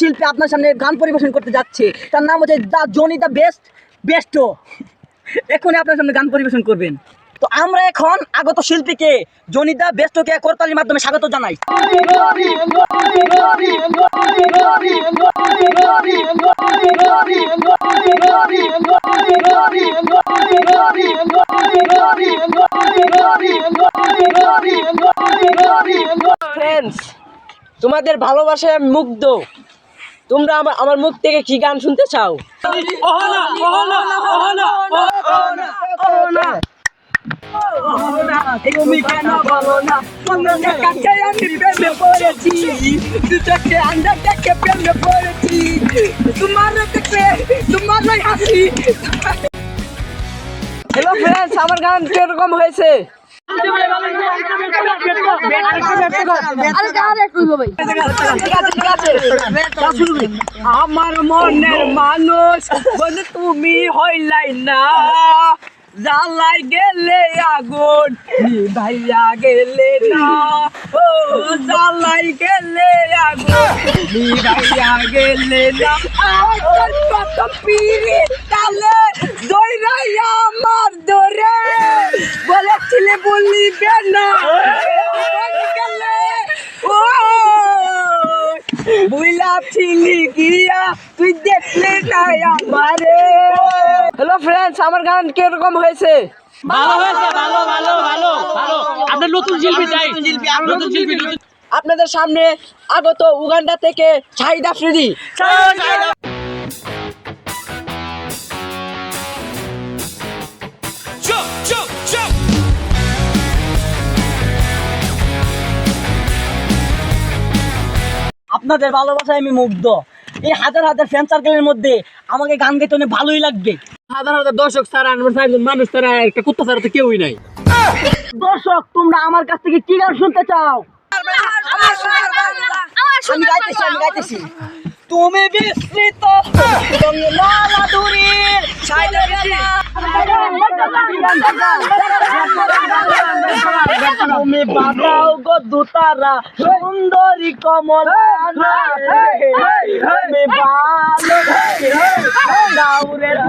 শিল্পী আপনার সামনে গান পরিবেশন করতে যাচ্ছে তার নাম হচ্ছে the Johnny the best best আপনার সামনে গান পরিবেশন করবেন তো আমরা এখন আগত শিল্পীকে জনিদা বেস্টকে করতালির মাধ্যমে স্বাগত জানাই ফ্রেন্ডস তোমাদের ভালোবাসায় আমি মুগ্ধ। তোমরা আমার আমার মুখ থেকে কি গান শুনতে চাও? তুমি কেন বলো না? কাছে আমি প্রেমে পড়েছি। দুটাকে আন্ডা প্রেমে পড়েছি। তোমার কাছে তোমার হাসি। হ্যালো ফ্রেন্ডস আমার গান কীরকম হয়েছে? আমার মনের মানুষ বলে তুমি হইলাই না। জ্বালাই গেলে আগুন ভাইয়া গেলে না। ও, জ্বালাই গেলে আগুন ভাইয়া গেলে না। পিড়ি তালে দইরাই আমার ধরে। বুইলা ছিলি গিয়া তুই দেখলে আমারে। হ্যালো ফ্রেন্ডস আমার গান কীরকম হয়েছে? ভালো হয়েছে ভালো ভালো ভালো ভালো। আপনার নতুন চাই। নতুন আপনাদের সামনে আগত উগান্ডা থেকে শাহিদ আফ্রিদি আপনাদের ভালোবাসায় আমি মুগ্ধ। এই হাজার হাজার ফ্যান সার্কেলের মধ্যে আমাকে গান গাইতে অনেক ভালোই লাগবে। হাজার হাজার দর্শক ছাড়া মানুষ ছাড়া একটা কুত্তা ছাড়া তো কেউই নাই। দর্শক তোমরা আমার কাছ থেকে কি গান শুনতে চাও? আমি গাইতেছি আমি গাইতেছি। তুমি বিস্তৃত লালা। তুমি বাজাও গো দুতারা সুন্দরী কমল তুমি বাজাও রে না